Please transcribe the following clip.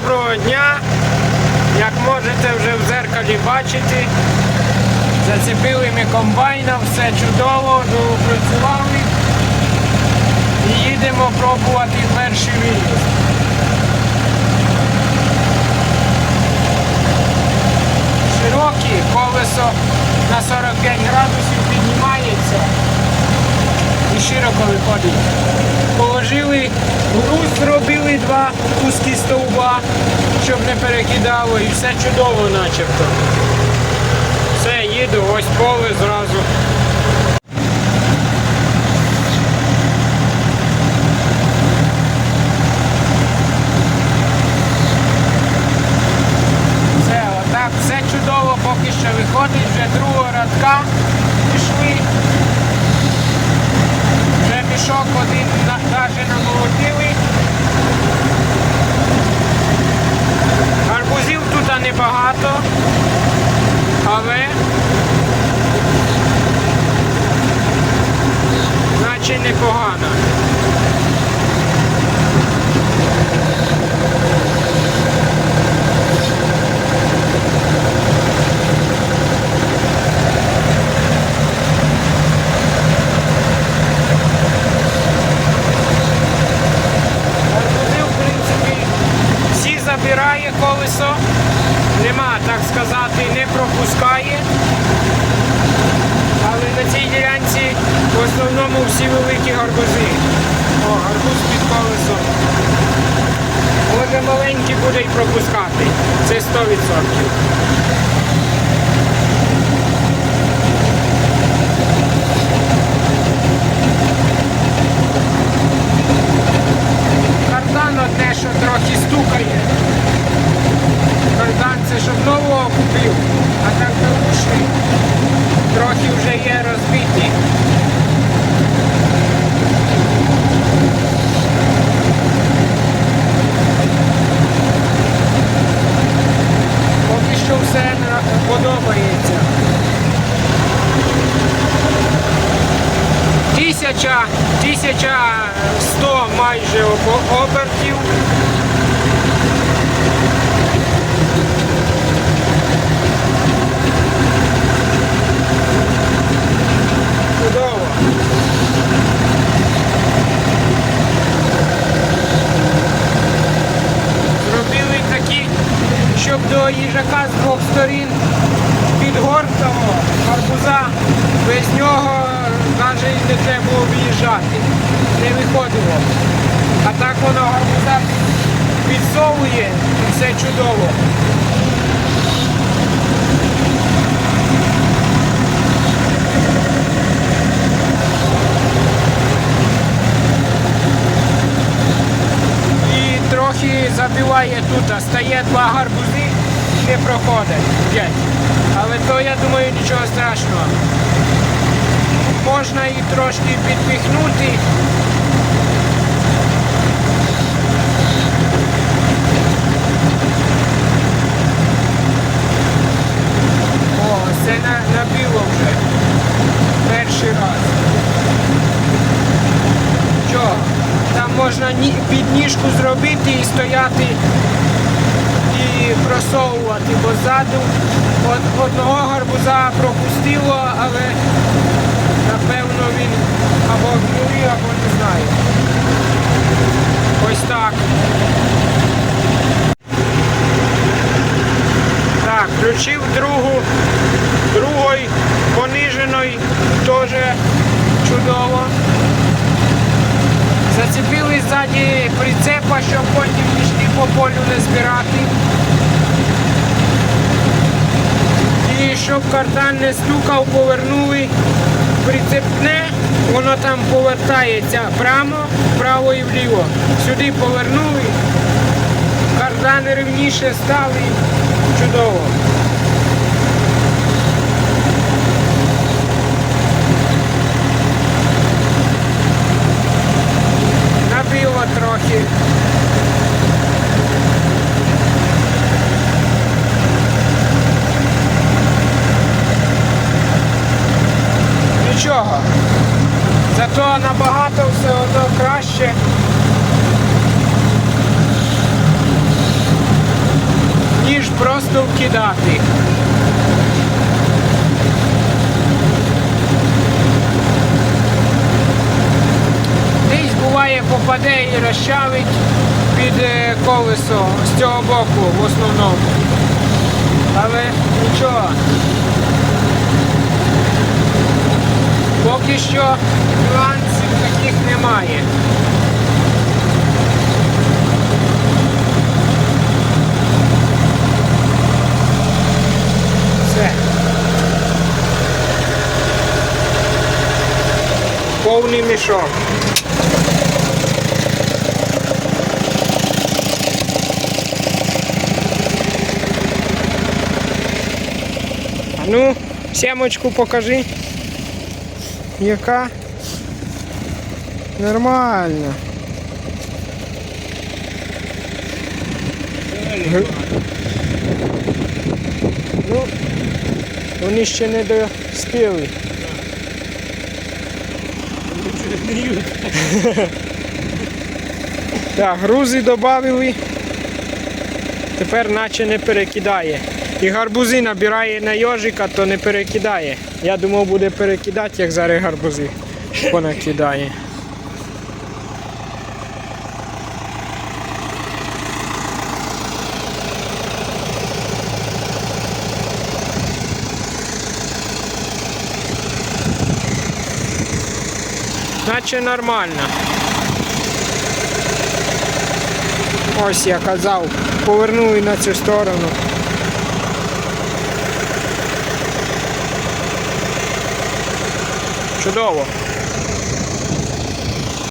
Доброго дня! Як можете вже в зеркалі бачити, зацепили ми комбайном, все чудово, допрацювали і їдемо пробувати перший виїзд. Широкі, колесо на 45 градусів піднімається і широко виходить. Зробили два куски стовба, щоб не перекидало, і все чудово начебто. Все, їду, ось поле зразу. Все, отак, все чудово поки що виходить, вже другого радка пішли. Вже мішок один навіть намолотили. Гарбузів тут небагато, але наче непогано. Гарбузи, в принципі, всі забирає колесо, нема, так сказати, не пропускає. Але на цій ділянці в основному всі великі гарбузи. О, гарбуз під колесом. Може маленький буде і пропускати. Це 100%. Кардан одне, що трохи стукає. Кардан це щоб нового купив, а так беушний трохи вже є розбиті. Поки що все на- подобається. Тисяча, тисяча сто майже обо- обертів. Чудово. Зробили такі, щоб до їжака з двох сторін підгортало гарбуза, без нього навіть не треба було виїжджати. Не виходило. А так воно гарбуза підсовує і все чудово. забиває тут, стає два гарбузи не проходить. Але то я думаю нічого страшного. Можна і трошки підпихнути. О, це на, набило вже. Перший раз. Що? Там можна ні- підніжку зробити і стояти і просовувати, бо ззаду одного гарбуза пропустило, але напевно він або гнилий, або не знаю. Ось так. Так, включив другу, другої пониженої, теж чудово. Зацепили ззаді прицепа, щоб потім полю не збирати. І щоб кардан не стукав, повернули прицепне, воно там повертається прямо, вправо і вліво. Сюди повернули, кардан рівніше стали. Чудово. Набило трохи. Нічого. Зато набагато все одно краще. Ніж просто вкидати. Десь буває попаде і розчавить під е, колесо з цього боку в основному. Але нічого. Поки що нюансів таких немає. Все. Повний мішок. Ну, сімочку покажи. Яка? Нормально. Ну, вони ще не достигли. Так, грузи додали. Тепер наче не перекидає. І гарбузи набирає на йожика, то не перекидає. Я думав буде перекидати, як зараз гарбузи понакидає. Наче нормально. Ось я казав, повернули на цю сторону. Чудово.